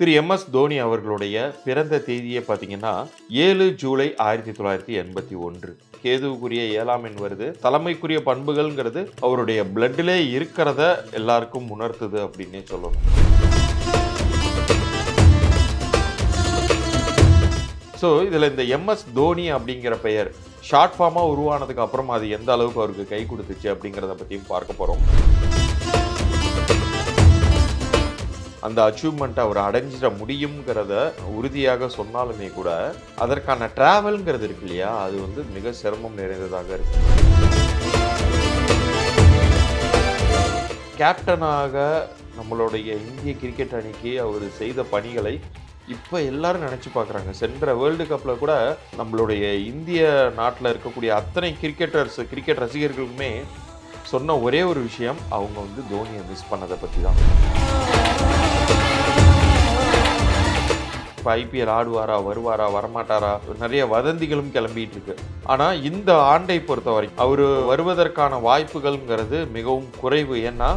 திரு M S Dhoni அவர்களுடைய பிறந்த தேதியை பார்த்தீங்கன்னா ஏழு ஜூலை ஆயிரத்தி தொள்ளாயிரத்தி எண்பத்தி ஒன்று. கேதுவுக்குரிய ஏழாம் எண் வருது. தலைமைக்குரிய பண்புகள்ங்கிறது அவருடைய பிளட்டிலே இருக்கிறத எல்லாருக்கும் உணர்த்துது அப்படின்னே சொல்லணும். ஸோ இதில் இந்த எம்எஸ் தோனி அப்படிங்கிற பெயர் ஷார்ட் ஃபார்மாக உருவானதுக்கு அப்புறம் அது எந்த அளவுக்கு அவருக்கு கை கொடுத்துச்சு அப்படிங்கிறத பற்றியும் பார்க்க போகிறோம் அந்த அச்சீவ்மெண்ட்டை அவர் அடைஞ்சிட முடியுங்கிறத உறுதியாக சொன்னாலுமே கூட அதற்கான ட்ராவல்ங்கிறது இருக்கு இல்லையா? அது வந்து மிக சிரமம் நிறைந்ததாக இருக்கு. கேப்டனாக நம்மளுடைய இந்திய கிரிக்கெட் அணிக்கு அவர் செய்த பணிகளை இப்போ எல்லாரும் நினச்சி பார்க்குறாங்க. சென்ற வேர்ல்டு கப்பில் கூட நம்மளுடைய இந்திய நாட்டில் இருக்கக்கூடிய அத்தனை கிரிக்கெட்டர்ஸ் கிரிக்கெட் ரசிகர்களுக்குமே சொன்ன ஒரே ஒரு விஷயம் அவங்க வந்து தோனியை மிஸ் பண்ணதை பற்றி தான் இப்போ ஐபிஎல் ஆடுவாரா வருவாரா வரமாட்டாரா? நிறைய வதந்திகளும் கிளம்பிட்டு இருக்கு ஆனால் இந்த ஆண்டை பொறுத்த வரைக்கும் அவர் வருவதற்கான வாய்ப்புகள்ங்கிறது மிகவும் குறைவு. ஏன்னா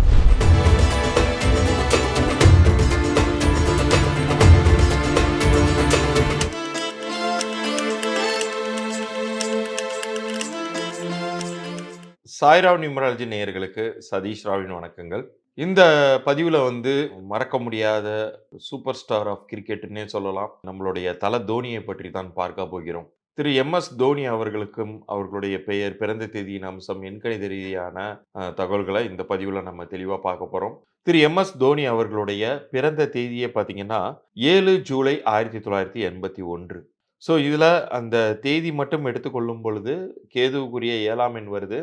சாய்ராவ் நிமராஜி நேயர்களுக்கு சதீஷ் ராவின் வணக்கங்கள். இந்த பதிவில் வந்து மறக்க முடியாத சூப்பர் ஸ்டார் ஆஃப் கிரிக்கெட்னே சொல்லலாம். நம்மளுடைய தல தோனியை பற்றி தான் பார்க்க போகிறோம். திரு. எம். எஸ். தோனி அவர்களுக்கும் அவர்களுடைய பெயர் பிறந்த தேதியின் அம்சம் எண்கணித ரீதியான தகவல்களை இந்த பதிவில் நம்ம தெளிவாக பார்க்க போகிறோம் திரு. எம். எஸ். தோனி அவர்களுடைய பிறந்த தேதியே பார்த்தீங்கன்னா ஏழு ஜூலை ஆயிரத்தி தொள்ளாயிரத்தி எண்பத்தி ஒன்று. ஸோ இதில் அந்த தேதி மட்டும் எடுத்துக்கொள்ளும் பொழுது கேதுவுக்குரிய ஏழாம் எண் வருது.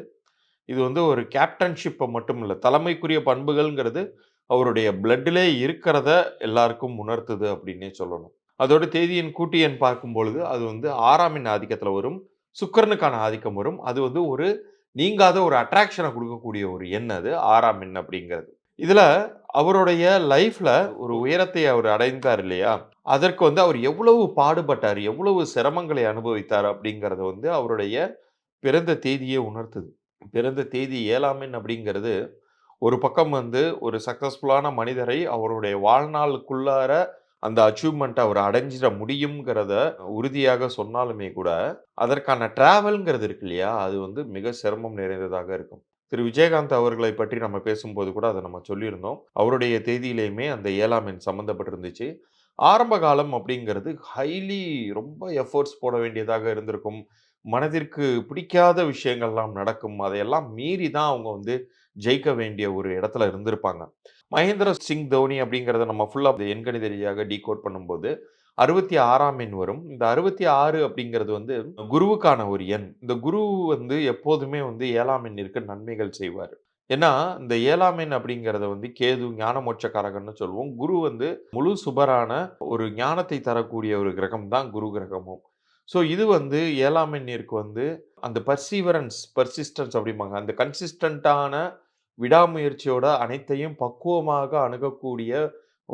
இது வந்து ஒரு கேப்டன்ஷிப்பை மட்டும் இல்லை தலைமைக்குரிய பண்புகள்ங்கிறது அவருடைய பிளட்டிலே இருக்கிறத எல்லாருக்கும் உணர்த்துது அப்படின்னே சொல்லணும். அதோட தேதியின் கூட்டு எண் பார்க்கும் பொழுது அது வந்து ஆறாமின் ஆதிக்கத்தில் வரும் சுக்கரனுக்கான ஆதிக்கம் வரும். அது வந்து ஒரு நீங்காத ஒரு அட்ராக்ஷனை கொடுக்கக்கூடிய ஒரு எண் அது ஆறாம் எண் அப்படிங்கிறது. இதில் அவருடைய லைஃப்பில் ஒரு உயரத்தை அவர் அடைந்தார் இல்லையா? அதற்கு வந்து அவர் எவ்வளவு பாடுபட்டார் எவ்வளவு சிரமங்களை அனுபவித்தார் அப்படிங்கிறத வந்து அவருடைய பிறந்த தேதியே உணர்த்துது. பிறந்த தேதி ஏழாம் எண் அப்படிங்கிறது ஒரு பக்கம் வந்து ஒரு சக்ஸஸ்ஃபுல்லான மனிதரை அவருடைய வாழ்நாளுக்குள்ளார அந்த அச்சீவ்மெண்ட்டை அவர் அடைஞ்சிட முடியுங்கிறத உறுதியாக சொன்னாலுமே கூட அதற்கான டிராவல்ங்கிறது இருக்கு இல்லையா? அது வந்து மிக சிரமம் நிறைந்ததாக இருக்கும். திரு. விஜயகாந்த் அவர்களை பற்றி நம்ம பேசும்போது கூட அதை நம்ம சொல்லியிருந்தோம். அவருடைய தேதியிலையுமே அந்த ஏழாம் எண் சம்மந்தப்பட்டிருந்துச்சு ஆரம்ப காலம் அப்படிங்கிறது ஹைலி ரொம்ப எஃபோர்ட்ஸ் போட வேண்டியதாக இருந்திருக்கும். மனதிற்கு பிடிக்காத விஷயங்கள்லாம் நடக்கும். அதையெல்லாம் மீறி தான் அவங்க வந்து ஜெயிக்க வேண்டிய ஒரு இடத்துல இருந்திருப்பாங்க. மகேந்திர சிங் தோனி அப்படிங்கிறத நம்ம ஃபுல்லாக எண்கணித ரீதியாக டீகோட் பண்ணும்போது அறுபத்தி ஆறாம் எண் வரும். இந்த அறுபத்தி ஆறு அப்படிங்கிறது வந்து குருவுக்கான ஒரு எண். இந்த குரு வந்து எப்போதுமே வந்து ஏழாம் எண்ணிற்கு நன்மைகள் செய்வார். ஏன்னா இந்த ஏழாம் எண் அப்படிங்கிறத வந்து கேது ஞான மோட்சக்காரகன்னு சொல்லுவோம். குரு வந்து முழு சுபரான ஒரு ஞானத்தை தரக்கூடிய ஒரு கிரகம் தான் குரு கிரகமும். ஸோ இது வந்து ஏழாம் எண்ணிற்கு வந்து அந்த பர்சீவரன்ஸ் பர்சிஸ்டன்ஸ் அப்படிம்பாங்க. அந்த கன்சிஸ்டண்ட்டான விடாமுயற்சியோட அனைத்தையும் பக்குவமாக அணுகக்கூடிய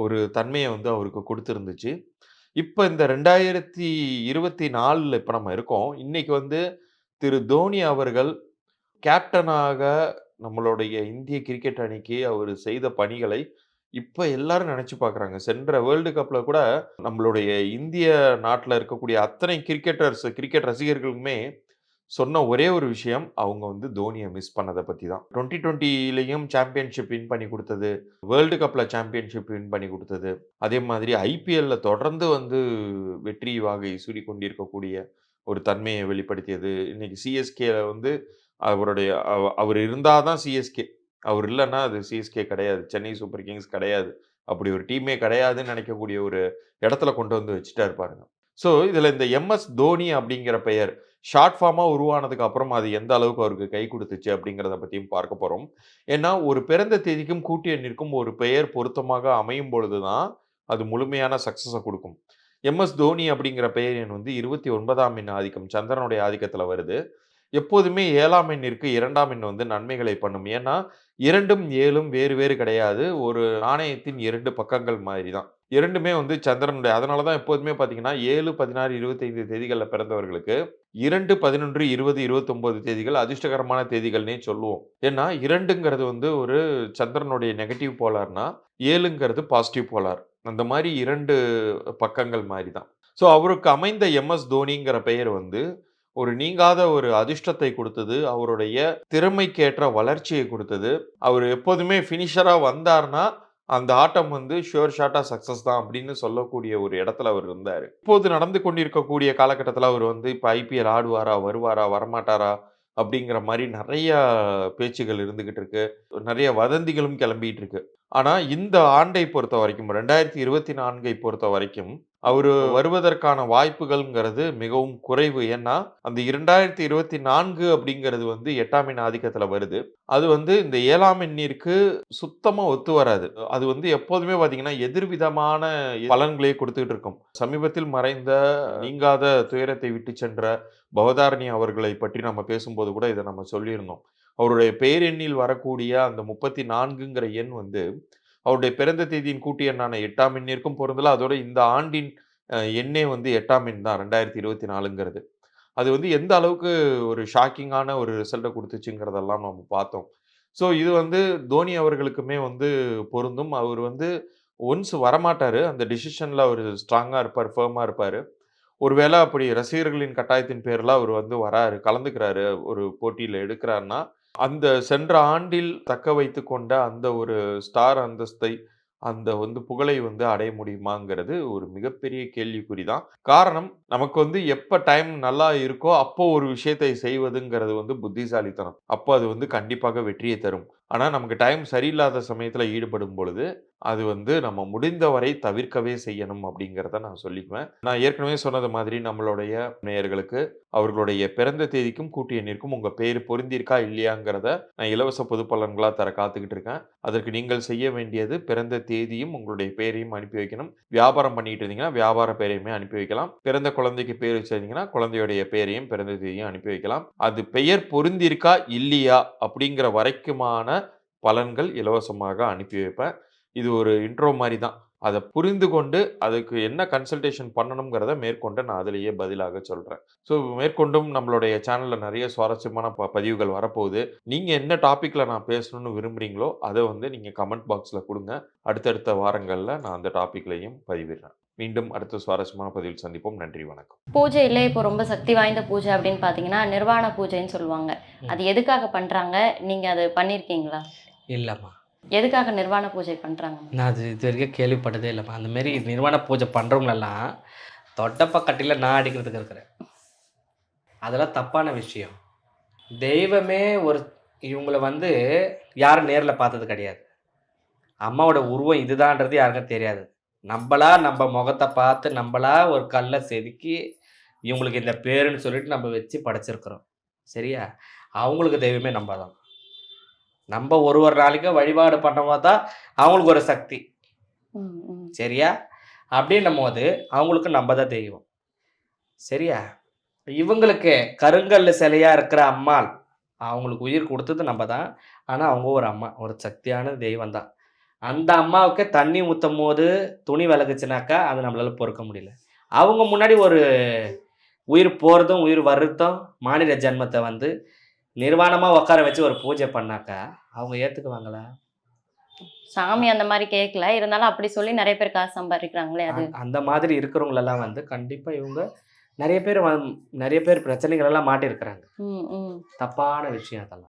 ஒரு தன்மையை வந்து அவருக்கு கொடுத்துருந்துச்சு. இப்போ இந்த ரெண்டாயிரத்தி இருபத்தி நாலில் இப்போ நம்ம இருக்கோம். இன்னைக்கு வந்து திரு தோனி அவர்கள் கேப்டனாக நம்மளுடைய இந்திய கிரிக்கெட் அணிக்கு அவர் செய்த பணிகளை இப்போ எல்லாரும் நினச்சி பார்க்குறாங்க சென்ற வேர்ல்டு கப்பில் கூட நம்மளுடைய இந்திய நாட்டில் இருக்கக்கூடிய அத்தனை கிரிக்கெட்டர்ஸ் கிரிக்கெட் ரசிகர்களுமே சொன்ன ஒரே ஒரு விஷயம் அவங்க வந்து தோனியை மிஸ் பண்ணதை பற்றி தான். டுவெண்ட்டி டுவெண்ட்டிலையும் சாம்பியன்ஷிப் வின் பண்ணி கொடுத்தது வேர்ல்டு கப்பில் சாம்பியன்ஷிப் வின் பண்ணி கொடுத்தது. அதே மாதிரி ஐபிஎல்ல தொடர்ந்து வந்து வெற்றி வாகை சூடி கொண்டிருக்கக்கூடிய ஒரு தன்மையை வெளிப்படுத்தியது. இன்னைக்கு சிஎஸ்கேயில் வந்து அவருடைய அவ- அவர் இருந்தால் தான் சிஎஸ்கே அவர் இல்லைன்னா அது சிஎஸ்கே கிடையாது. சென்னை சூப்பர் கிங்ஸ் கிடையாது. அப்படி ஒரு டீமே கிடையாதுன்னு நினைக்கக்கூடிய ஒரு இடத்துல கொண்டு வந்து வச்சுட்டா இருப்பாருங்க ஸோ இதில் இந்த எம்எஸ் தோனி அப்படிங்கிற பெயர் ஷார்ட் ஃபார்மாக உருவானதுக்கு அப்புறம் அது எந்த அளவுக்கு அவருக்கு கை கொடுத்துச்சு அப்படிங்கிறத பற்றியும் பார்க்க போகிறோம் ஏன்னா ஒரு பிறந்த தேதிக்கும் கூட்டிய நிற்கும் ஒரு பெயர் பொருத்தமாக அமையும் பொழுது தான் அது முழுமையான சக்ஸஸை கொடுக்கும். எம்எஸ் தோனி அப்படிங்கிற பெயர் என் வந்து இருபத்தி ஒன்பதாம் மின் ஆதிக்கம். சந்திரனுடைய ஆதிக்கத்தில் வருது. எப்போதுமே ஏழாம் எண்ணிற்கு இரண்டாம் எண் வந்து நன்மைகளை பண்ணும் ஏன்னா இரண்டும் ஏழும் வேறு வேறு கிடையாது ஒரு நாணயத்தின் இரண்டு பக்கங்கள் மாதிரி தான் இரண்டுமே வந்து சந்திரனுடைய அதனால தான் எப்போதுமே பார்த்தீங்கன்னா, ஏழு பதினாறு இருபத்தைந்து தேதிகளில் பிறந்தவர்களுக்கு 2, 11, 20, 29 தேதிகள் அதிர்ஷ்டகரமான தேதிகள்னே சொல்லுவோம். ஏன்னா இரண்டுங்கிறது வந்து ஒரு சந்திரனுடைய நெகட்டிவ் போலார்னா, ஏழுங்கிறது பாசிட்டிவ் போலார். அந்த மாதிரி இரண்டு பக்கங்கள் மாதிரி தான். ஸோ அவருக்கு அமைந்த எம்.எஸ். தோனிங்கிற பெயர் வந்து, ஒரு நீங்காத ஒரு அதிர்ஷ்டத்தை கொடுத்தது அவருடைய திறமைக்கேற்ற வளர்ச்சியை கொடுத்தது அவர் எப்போதுமே ஃபினிஷராக வந்தார்னா, அந்த ஆட்டம் வந்து ஷோர் ஷாட்டாக சக்ஸஸ் தான் அப்படின்னு சொல்லக்கூடிய ஒரு இடத்துல அவர் இருந்தார் இப்போது நடந்து கொண்டிருக்கக்கூடிய காலகட்டத்தில் அவர் வந்து இப்போ ஐபிஎல் ஆடுவாரா? வருவாரா? வரமாட்டாரா? அப்படிங்கிற மாதிரி நிறைய பேச்சுகள் இருந்துகிட்டு இருக்கு. நிறைய வதந்திகளும் கிளம்பிகிட்டு இருக்கு. ஆனால் இந்த ஆண்டை பொறுத்த வரைக்கும் ரெண்டாயிரத்து இருபத்தி நான்கை பொறுத்த வரைக்கும் அவரு வருவதற்கான வாய்ப்புகள்ங்கிறது மிகவும் குறைவு. ஏன்னா, அந்த 2024 அப்படிங்கிறது வந்து 8ஆம் எண் ஆதிக்கத்தில வருது. அது வந்து இந்த 7ஆம் எண்ணிற்கு சுத்தமா ஒத்து வராது. அது வந்து எப்போதுமே பார்த்தீங்கன்னா, எதிர்விதமான பலன்களே குடுத்துட்டு இருக்கும். சமீபத்தில் மறைந்த நீங்காத துயரத்தை விட்டுச் சென்ற பவதாரணி அவர்களை பற்றி நம்ம பேசும்போது கூட இத நம்ம சொல்லியிருந்தோம். அவருடைய பெயரெண்ணில் வரக்கூடிய அந்த 34ங்கிற எண் வந்து, அவருடைய பிறந்த தேதியின் கூட்டு எண்ணான எட்டாம் எண்ணிற்கும் பொருந்தல. அதோட இந்த ஆண்டின் எண்ணே வந்து எட்டாம் எண் தான் 2024ங்கிறது. அது வந்து எந்த அளவுக்கு ஒரு ஷாக்கிங்கான ஒரு ரிசல்ட்டை கொடுத்துச்சுங்கிறதெல்லாம் நம்ம பார்த்தோம். ஸோ இது வந்து தோனி அவர்களுக்குமே வந்து பொருந்தும். அவர் வந்து ஒன்ஸ் வரமாட்டார் அந்த டிசிஷனில் அவர் ஸ்ட்ராங்காக இருப்பார் ஃபேமாக இருப்பார் ஒருவேளை அப்படி ரசிகர்களின் கட்டாயத்தின் பேரில் அவர் வந்து வராரு, கலந்துக்கிறாரு, ஒரு போட்டியில் எடுக்கிறாருன்னா அந்த சென்ற ஆண்டில் தக்க வைத்து கொண்ட அந்த ஒரு ஸ்டார் அந்தஸ்தை, அந்த வந்து புகழை வந்து அடைய முடியுமாங்கிறது ஒரு மிகப்பெரிய கேள்விக்குறி தான். காரணம், நமக்கு வந்து எப்போ டைம் நல்லா இருக்கோ, அப்போ ஒரு விஷயத்தை செய்வதுங்கிறது வந்து புத்திசாலித்தனம். அப்போ அது வந்து கண்டிப்பாக வெற்றியை தரும். ஆனால் நமக்கு டைம் சரியில்லாத சமயத்தில் ஈடுபடும் பொழுது, அது வந்து நம்ம முடிந்தவரை தவிர்க்கவே செய்யணும் அப்படிங்கிறத நான் சொல்லிக்குவேன். நான் ஏற்கனவே சொன்னது மாதிரி நம்மளுடைய நேயர்களுக்கு, அவர்களுடைய பிறந்த தேதிக்கும், கூட்டிய எண்ணிற்கும் உங்கள் பேர் பொருந்தியிருக்கா? இல்லையாங்கிறத நான் இலவச பொது பலன்களாக தர காத்துக்கிட்டு இருக்கேன். அதற்கு நீங்கள் செய்ய வேண்டியது பிறந்த தேதியும், உங்களுடைய பெயரையும் அனுப்பி வைக்கணும். வியாபாரம் பண்ணிட்டு இருந்தீங்கன்னா, வியாபார பெயரையுமே அனுப்பி வைக்கலாம். பிறந்த குழந்தைக்கு பேர் வச்சிருந்தீங்கன்னா, குழந்தையுடைய பெயரையும், பிறந்த தேதியும் அனுப்பி வைக்கலாம். அது பெயர் பொருந்திருக்கா இல்லையா? அப்படிங்கிற வரைக்குமான பலன்கள் இலவசமாக அனுப்பி வைப்பேன். இது ஒரு இன்ட்ரோ மாரி தான். அத புரிந்து கொண்டு, அதுக்கு என்ன கன்சல்டேஷன் பண்ணணும்ங்கிறத மேற்கொண்டு நான் அதிலேயே பதிலாக சொல்றேன். ஸோ மேற்கொண்டும் நம்மளுடைய சேனல்ல நெறைய சுவாரஸ்யமான ப பதிவுகள் வரப்போகுது. நீங்க என்ன டாபிக்ல நான் பேசணும்னு விரும்புறீங்களோ, அத வந்து நீங்க கமெண்ட் பாக்ஸ்ல குடுங்க. அடுத்தடுத்த வாரங்கள்ல நான் அந்த டாபிக்லயும் பதிவிடுறேன். மீண்டும் அடுத்த சுவாரஸ்யமான பதிவில் சந்திப்போம். நன்றி, வணக்கம். பூஜையிலே இப்போ ரொம்ப சக்தி வாய்ந்த பூஜை அப்படின்னு பார்த்தீங்கன்னா, நிர்வாண பூஜைன்னு சொல்லுவாங்க. அது எதுக்காக பண்றாங்க? நீங்க அது பண்ணியிருக்கீங்களா? இல்லம்மா. எதுக்காக நிர்வாண பூஜை பண்ணுறாங்க நான் அது இது வரைக்கும் கேள்விப்பட்டதே இல்லைம்மா அந்த மாரி நிர்வாண பூஜை பண்ணுறவங்களெல்லாம் தொட்டப்ப கட்டில நான் அடிக்கிறதுக்கு இருக்கிறேன். அதெல்லாம் தப்பான விஷயம். தெய்வமே ஒரு இவங்கள வந்து யாரும் நேரில் பார்த்தது கிடையாது. அம்மாவோட உருவம் இதுதான்றது யாருக்கும் தெரியாது. நம்மளா நம்ம முகத்தை பார்த்து, நம்மளா ஒரு கல்லை செதுக்கி, இவங்களுக்கு இந்த பேருன்னு சொல்லிட்டு நம்ம வச்சு படைச்சிருக்கிறோம். சரியா? அவங்களுக்கு தெய்வமே நம்ம தான். நம்ப ஒரு ஒரு நாளைக்கும் வழிபாடு பண்ணும்போது தான் அவங்களுக்கு ஒரு சக்தி. சரியா? அப்படின்னும்போது அவங்களுக்கு நம்ப தான் தெய்வம். சரியா? இவங்களுக்கு கருங்கல்ல சிலையா இருக்கிற அம்மாள், அவங்களுக்கு உயிர் குடுத்தது நம்ப தான். ஆனா அவங்க ஒரு அம்மா, ஒரு சக்தியான தெய்வம் தான். அந்த அம்மாவுக்கு தண்ணி ஊத்தும்போது துணி விலகுச்சுனாக்கா, அது நம்மளால பொறுக்க முடியல. அவங்க முன்னாடி ஒரு உயிர் போறதும், உயிர் வர்றதும் மானிட ஜென்மத்த வந்து நிர்வாணமா உட்கார வச்சு ஒரு பூஜை பண்ணாக்கா, அவங்க ஏத்துக்குவாங்களா? சாமி அந்த மாரி கேட்கல. இருந்தாலும் அப்படி சொல்லி நெறைய பேர் காசு சம்பாதிக்கிறாங்களே அது. அந்த மாதிரி இருக்கிறவங்களெல்லாம் வந்து கண்டிப்பா இவங்க நெறைய பேர் நெறைய பேர் பிரச்சனைகள் எல்லாம் மாட்டியிருக்கிறாங்க. ம், ம். தப்பான விஷயம் அதெல்லாம்.